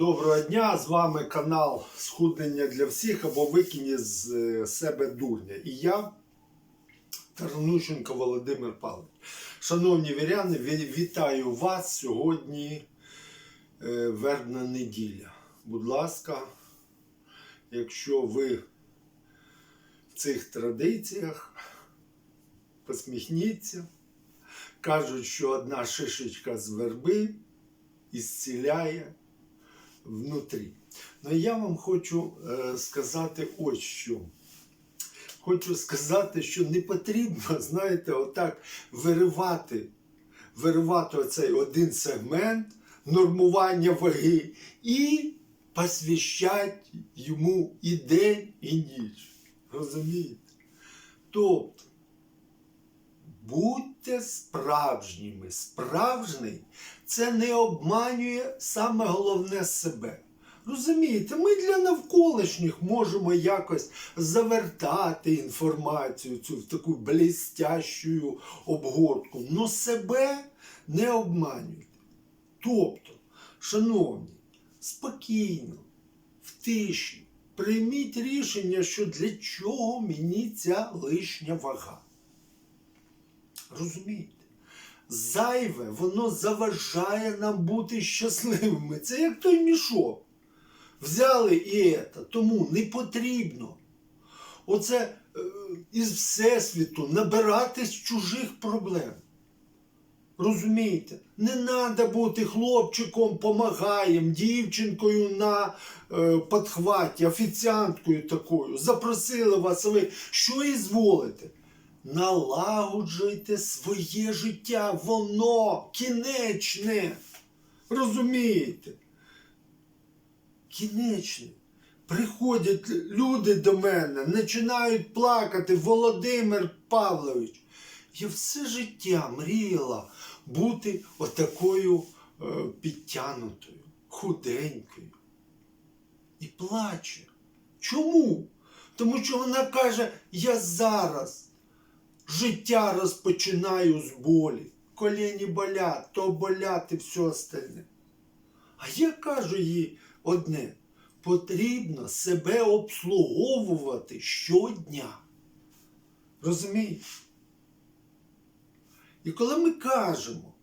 доброго дня! З вами канал Схуднення для всіх або Викині з е, себе дурня. І я, Тарнущенко Володимир Павлович. Шановні віряни, вітаю вас сьогодні е, вербна неділя. Будь ласка, якщо ви в цих традиціях, посміхніться. Кажуть, що одна шишечка з верби ісціляє внутрі. Ну я вам хочу е, сказати ось що. Хочу сказати, що не потрібно, знаєте, отак виривати, виривати оцей один сегмент нормування ваги і посвящати йому і день, і ніч. Розумієте? Тобто, будьте справжніми. Справжній це не обманює саме головне себе. Розумієте, ми для навколишніх можемо якось завертати інформацію цю в таку блістящу обгортку, але себе не обманюйте. Тобто, шановні, спокійно, в тиші, прийміть рішення, що для чого мені ця лишня вага. Розумієте? Зайве, воно заважає нам бути щасливими. Це як той мішок. Взяли і це. Тому не потрібно. Оце е, із Всесвіту набирати з чужих проблем. Розумієте? Не треба бути хлопчиком, помагаєм, дівчинкою на е, подхваті, офіціанткою такою. Запросили вас, ви що ізволите? Налагоджуйте своє життя, воно кінечне. Розумієте? Кінечне. Приходять люди до мене, починають плакати. Володимир Павлович. Я все життя мріяла бути отакою е, підтянутою, худенькою. І плаче. Чому? Тому що вона каже, я зараз життя розпочинаю з болі. Коліні болять, то болять і все остальне. А я кажу їй одне: потрібно себе обслуговувати щодня. Розумієте? І коли ми кажемо,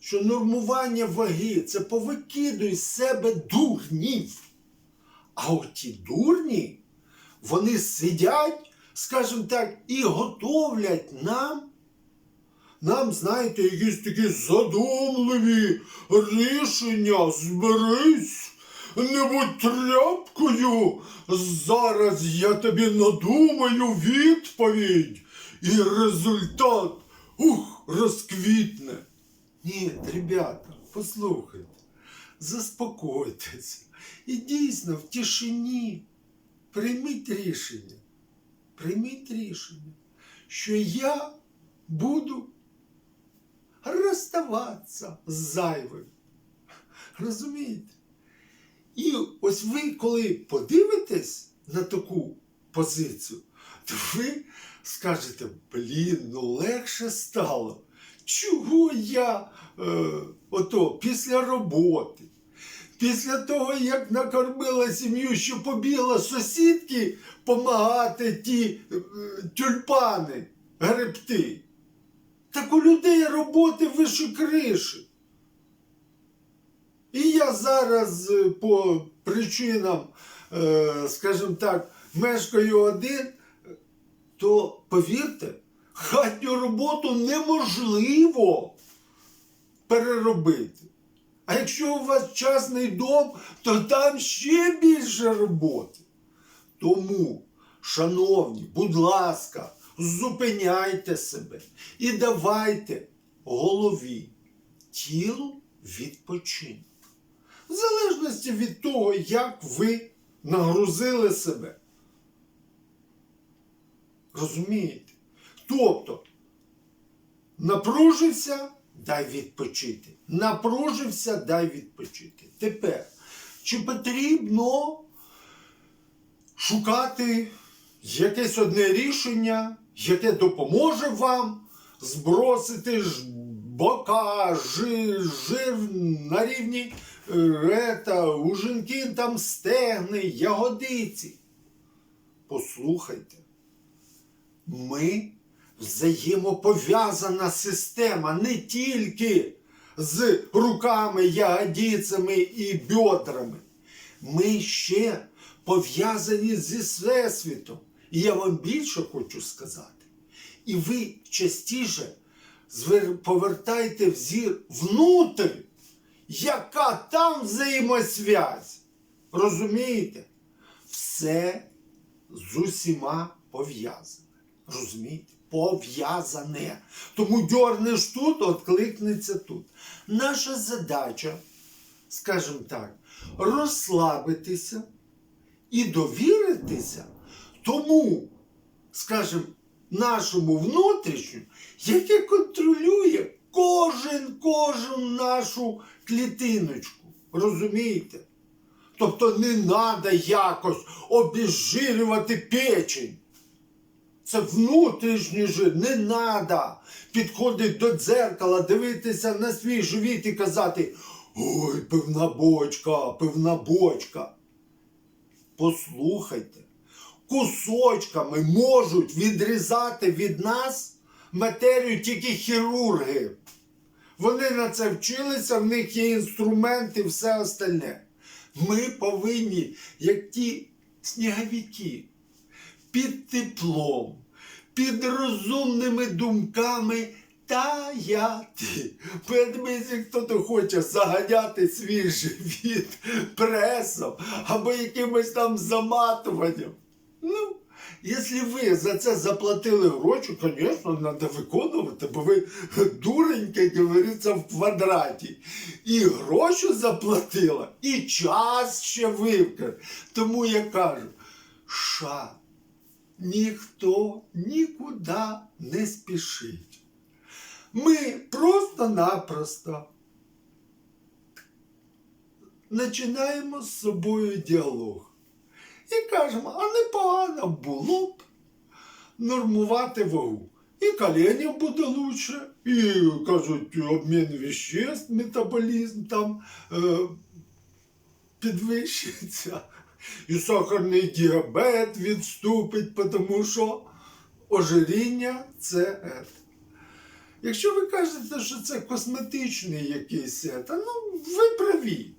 що нормування ваги це повикидуй з себе дурнів, а оті дурні, вони сидять, скажімо так, і готовлять нам. Нам, знаєте, якісь такі задумливі рішення. Зберись, не будь тряпкою. Зараз я тобі надумаю відповідь. І результат ух, розквітне. Ні, ребята, послухайте, заспокойтеся. І дійсно в тишині прийміть рішення. Прийміть рішення, що я буду розставатися з зайвим. Розумієте? І ось ви, коли подивитесь на таку позицію, то ви скажете, блін, ну легше стало. Чого я е, ото після роботи, після того, як накормила сім'ю, що побігла сусідки помагати ті е, тюльпани гребти. Так у людей роботи вище криші. І я зараз е, по причинам, е, скажімо так, мешкаю один, то повірте, хатню роботу неможливо переробити. А якщо у вас частний дом, то там ще більше роботи. Тому, шановні, будь ласка, зупиняйте себе і давайте голові, тілу відпочинок. В залежності від того, як ви нагрузили себе. Розумієте? Тобто, напружився, дай відпочити. Напружився, дай відпочити. Тепер, чи потрібно шукати якесь одне рішення, яке допоможе вам збросити ж бока, жир, жир на рівні е, ета, у жінки там стегни, ягодиці. Послухайте, ми взаємопов'язана система не тільки з руками, ягодицями і бедрами. Ми ще пов'язані зі Всесвітом. І я вам більше хочу сказати. І ви частіше повертайте взір внутрь, яка там взаємосвязь. Розумієте? Все з усіма пов'язане. Розумієте? Пов'язане. Тому дьорнеш тут, откликнеться тут. Наша задача, скажімо так, розслабитися і довіритися тому, скажімо, нашому внутрішньому, яке контролює кожен кожен нашу клітиночку. Розумієте? Тобто не треба якось обезжирювати печень. Це внутрішній жир. Не треба підходити до дзеркала, дивитися на свій живіт і казати: Ой, пивна бочка, пивна бочка. Послухайте, кусочками можуть відрізати від нас матерію тільки хірурги. Вони на це вчилися, в них є інструменти, все остальне. Ми повинні, як ті сніговики, під теплом, під розумними думками таяти. Поэтому, якщо хтось хоче заганяти свій живіт пресом або якимось там заматуванням, ну, Якщо ви за це заплатили гроші, звісно, треба виконувати, бо ви дуренька, як говориться, в квадраті. І гроші заплатила, і час ще вивкав. Тому я кажу, ша, ніхто нікуди не спішить. Ми просто-напросто починаємо з собою діалог. І кажемо, а непогано було б нормувати вагу. І коління буде лучше, і кажуть, обмін веществ, метаболізм там е, підвищиться, і сахарний діабет відступить, тому що ожиріння це. Якщо ви кажете, що це косметичний якийсь, та, ну ви праві.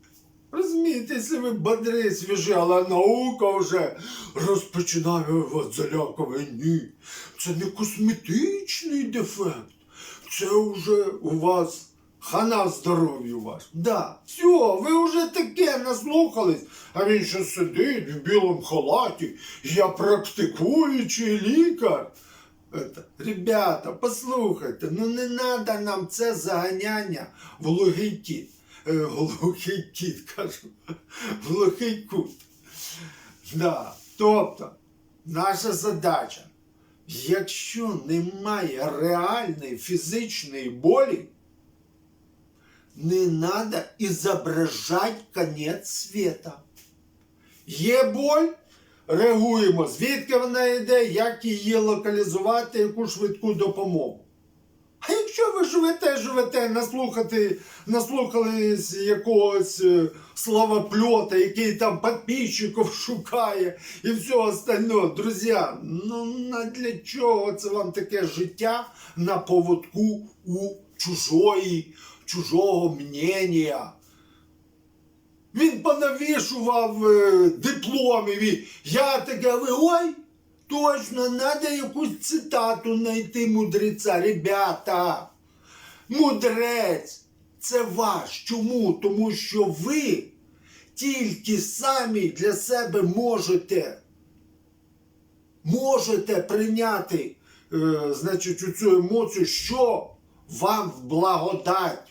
Розумієте, якщо ви бодри, свіжі, але наука вже розпочинає вас залякувати. Ні. Це не косметичний дефект. Це вже у вас хана здоров'ю ваш. Да. Все, ви вже таке наслухались, а він ще сидить в білому халаті. Я практикуючий лікар. Это, ребята, послухайте, ну не треба нам це заганяння в глухий кіт. Е, глухий кіт, кажу, глухий кут. Да. Тобто, наша задача, якщо немає реальної фізичної болі, не треба ізображати конець світа. Є боль, реагуємо, звідки вона йде, як її локалізувати, яку швидку допомогу. А якщо ви живете, живете, наслухати, наслухались якогось е, славопльота, який там підписчиків шукає і все остальне, друзі, ну для чого це вам таке життя на поводку у чужої, чужого мнення? Він понавішував е, дипломів. і Я таке, ви ой, точно, треба якусь цитату знайти мудреця. Ребята, мудрець це ваш. Чому? Тому що ви тільки самі для себе можете, можете прийняти, е, значить, цю емоцію, що вам в благодать.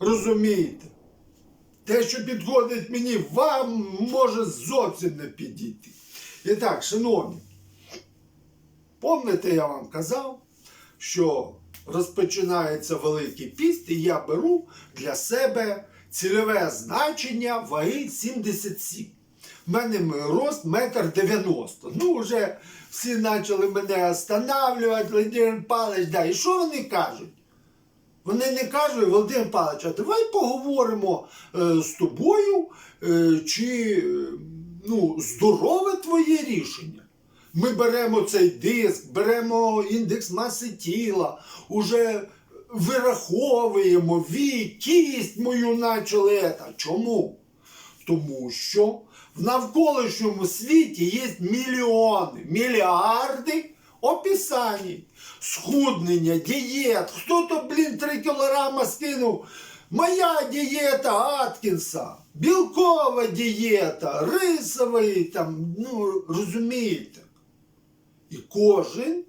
Розумієте? Те, що підходить мені, вам може зовсім не підійти. І так, шановні, пам'ятаєте, я вам казав, що розпочинається Великий піст, і я беру для себе цільове значення ваги 77. У мене рост метр 90. Ну, вже всі почали мене останавливати, Владимир Павлович, да. І що вони кажуть? Вони не кажуть, Володимир Павлович, а давай поговоримо е, з тобою, е, чи е, ну, здорове твоє рішення. Ми беремо цей диск, беремо індекс маси тіла, уже вираховуємо вік, кість мою начали. ета. Чому? Тому що в навколишньому світі є мільйони, мільярди описань, схуднення, дієт. Хто-то, блін, 3 кілограма скинув. Моя дієта Аткінса, білкова дієта, рисовий там, ну, розумієте. І кожен,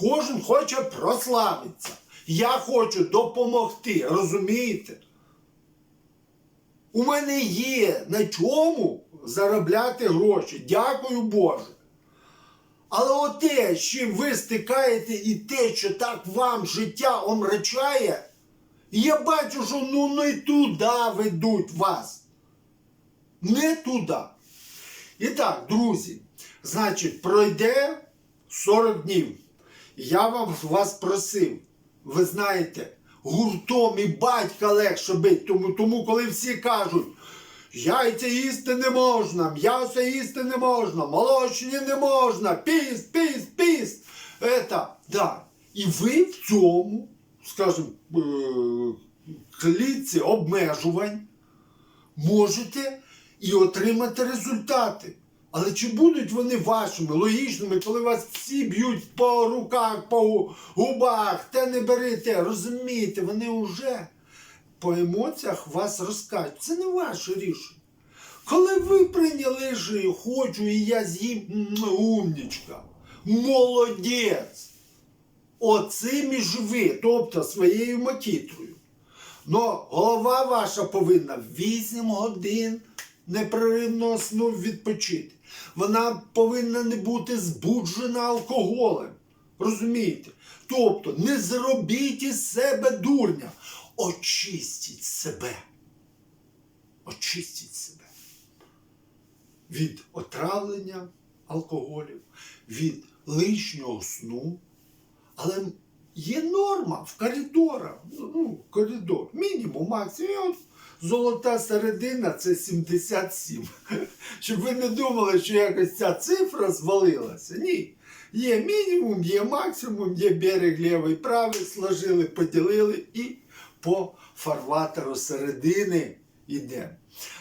кожен хоче прославитися. Я хочу допомогти, розумієте? У мене є на чому заробляти гроші. Дякую Боже. Але оте, з чим ви стикаєте, і те, що так вам життя омрачає, я бачу, що ну не туди ведуть вас. Не туди. І так, друзі, значить, пройде 40 днів. Я вам вас просив, ви знаєте, гуртом і батька легше бить. Тому, тому коли всі кажуть, яйця їсти не можна, м'ясо їсти не можна, молочні не можна, піст, піст, піст. Это, да. І ви в цьому, скажімо, е, клітці обмежувань можете і отримати результати. Але чи будуть вони вашими, логічними, коли вас всі б'ють по руках, по губах, те не бери те, розумієте, вони вже по емоціях вас розкажуть. Це не ваше рішення. Коли ви прийняли що хочу, і я з'їм умнічка, молодець. Оцим і живи, тобто своєю макітрою. Но голова ваша повинна 8 годин непреривного сну відпочити. Вона повинна не бути збуджена алкоголем. Розумієте? Тобто не зробіть із себе дурня. Очистіть себе. Очистіть себе. Від отравлення алкоголю, від лишнього сну. Але є норма в коридорах. Ну, коридор. Мінімум, максимум. Золота середина це 77. Щоб ви не думали, що якось ця цифра звалилася. Ні. Є мінімум, є максимум, є берег лівий, правий, сложили, поділили і по фарватеру середини йдемо.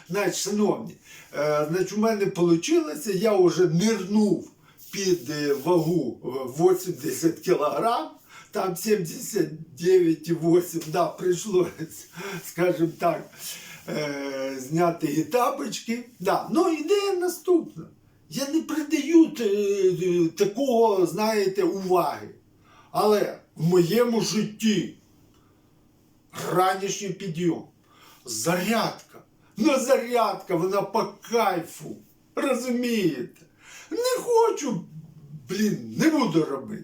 Значить, шановні, е, значить, у мене вийшло, я вже нирнув під е, вагу е, 80 кілограм, там 79,8, да, прийшлося, скажімо так, е, зняти і тапочки. Да. Ну, ідея наступна. Я не придаю е, е, такого, знаєте, уваги. Але в моєму житті ранішній підйом, зарядка. Ну, зарядка, вона по кайфу. Розумієте? Не хочу, блін, не буду робити.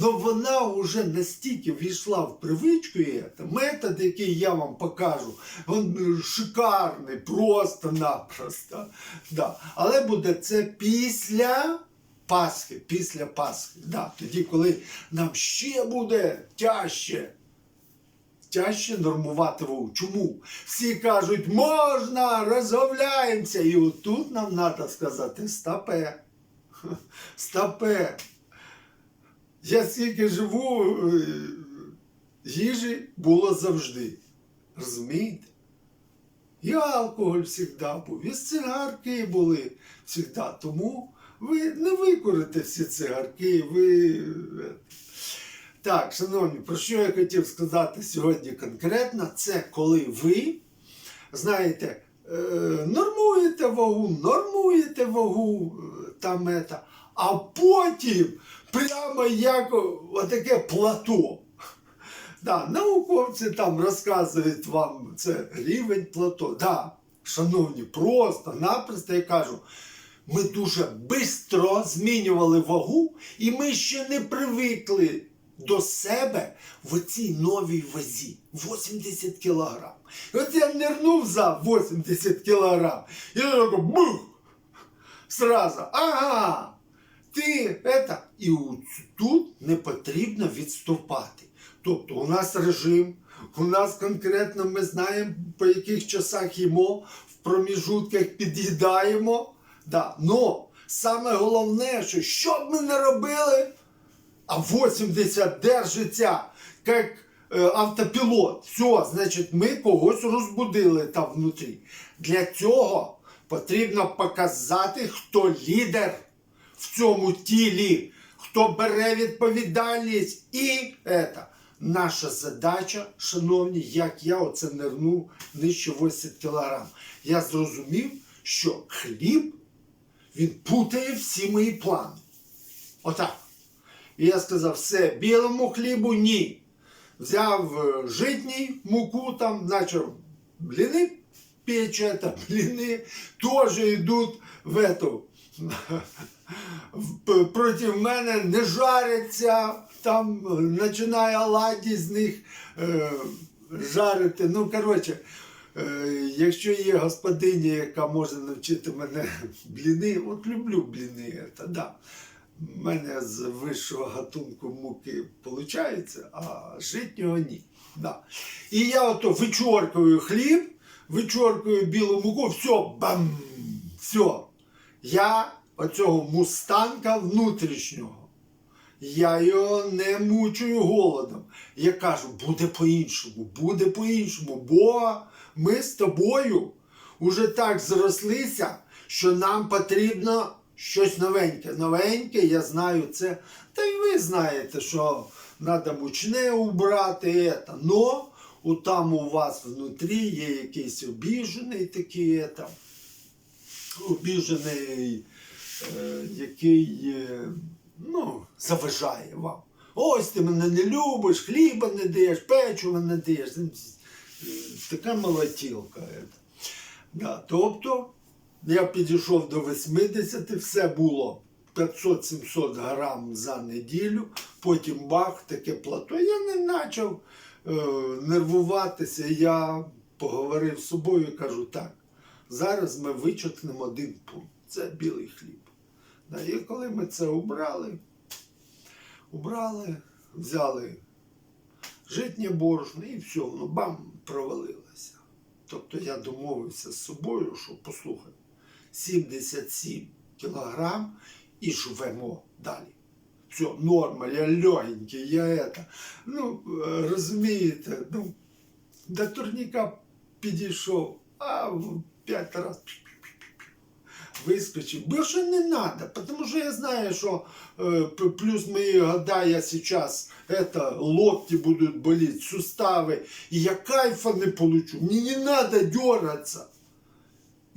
Но вона вже настільки війшла в привичку, і це метод, який я вам покажу, він шикарний, просто-напросто. Да. Але буде це після Пасхи, після Пасхи. Да. Тоді, коли нам ще буде тяжче. Тяжче нормувати вагу. Чому? Всі кажуть, можна, розговляємося. І отут нам треба сказати стопе. Стопе. Я скільки живу, е, їжі було завжди. Розумієте? І алкоголь завжди був, і цигарки були завжди. Тому ви не викорите всі цигарки, ви. Так, шановні, про що я хотів сказати сьогодні конкретно, це коли ви, знаєте, е, нормуєте вагу, нормуєте вагу, е, там ета, а потім прямо як отаке плато. Да, науковці там розказують вам це рівень плато. Да, шановні, просто-напросто я кажу, ми дуже швидко змінювали вагу, і ми ще не привикли до себе в цій новій вазі 80 кілограм. І от я нирнув за 80 кілограм, і я такой бух! Сразу, ага, ти это. І тут не потрібно відступати. Тобто у нас режим, У нас конкретно ми знаємо, по яких часах їмо, в проміжутках під'їдаємо. Да. Но саме головне, що що б ми не робили, а 80 держиться як е, автопілот. Все, значить, ми когось розбудили там внутрі. Для цього потрібно показати, хто лідер в цьому тілі, хто бере відповідальність. І це, наша задача, шановні, як я оце нирнув нижче 80 кілограм. Я зрозумів, що хліб він путає всі мої плани. Отак. І я сказав, все, білому хлібу ні. Взяв е, житній муку, там, почав бліни пече, там бліни теж йдуть в п- проти мене, не жаряться, там починає оладі з них е, жарити. Ну, коротше, е, якщо є господиня, яка може навчити мене бліни, от люблю бліни, це да. У мене з вищого гатунку муки виходить, а житнього ні. Да. І я ото вичоркую хліб, вичоркую білу муку, все, бам! Все. Я оцього мустанка внутрішнього. Я його не мучую голодом. Я кажу, буде по-іншому, буде по-іншому, бо ми з тобою уже так зрослися, що нам потрібно щось новеньке. Новеньке, я знаю це. Та й ви знаєте, що треба мучне убрати. Это. Но у там у вас внутрі є якийсь обіжений такий. Это обіжений, е, який е, ну, заважає вам. Ось ти мене не любиш, хліба не даєш, печива не даєш. Е, Така молотілка. Да, тобто я підійшов до 80, все було 500-700 грам за неділю, потім бах, таке плато. Я не почав е, нервуватися. Я поговорив з собою і кажу, так, зараз ми вичеркнемо один пункт. Це білий хліб. І коли ми це убрали, убрали, взяли житнє борошно і все, воно бам, провалилося. Тобто я домовився з собою, що послухай, 77 кілограм і живемо далі. Все, норма, я легенький, я это. Ну, е, розумієте, ну, до турніка підійшов, а п'ять разів вискочив. Більше не треба, тому що я знаю, що е, плюс мої года я зараз это, локти будуть боліти, сустави, і я кайфа не получу. Мені не треба дергатися.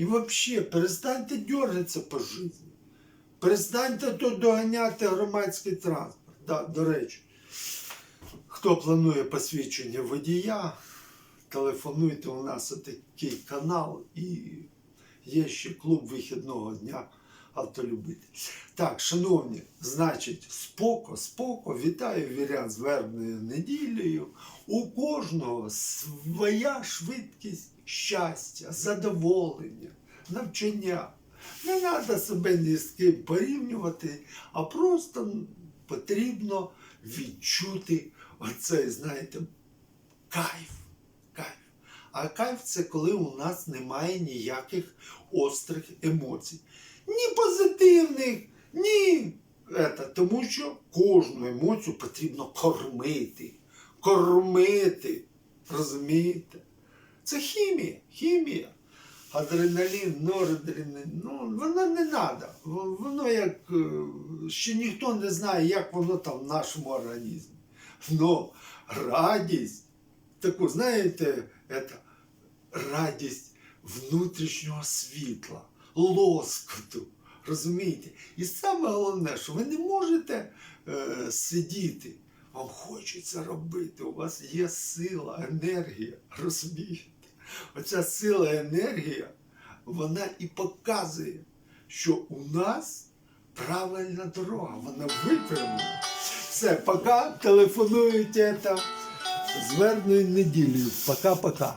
І взагалі, перестаньте дергатися по житті. Перестаньте тут доганяти громадський транспорт. Да, до речі, хто планує посвідчення водія, телефонуйте у нас такий канал і є ще клуб вихідного дня автолюбитель. Так, шановні, значить, споко, споко, вітаю вірян з вербною неділею. У кожного своя швидкість щастя, задоволення, навчання. Не треба себе ні з ким порівнювати, а просто потрібно відчути оцей, знаєте, кайф. Кайф. А кайф це коли у нас немає ніяких острих емоцій. Ні позитивних, ні. Это, тому що кожну емоцію потрібно кормити. Кормити. Розумієте? Це хімія. Хімія. Адреналін, норадреналін, ну воно не треба. Воно як ще ніхто не знає, як воно там в нашому організмі. Но радість, таку, знаєте, это, радість внутрішнього світла, лоскоту. Розумієте? І саме головне, що ви не можете е, сидіти. Вам хочеться робити, у вас є сила, енергія. Розумієте? Оця сила, енергія, вона і показує, що у нас правильна дорога, вона випрямлена. Все, пока телефонують это. з верною неділею. Пока-пока.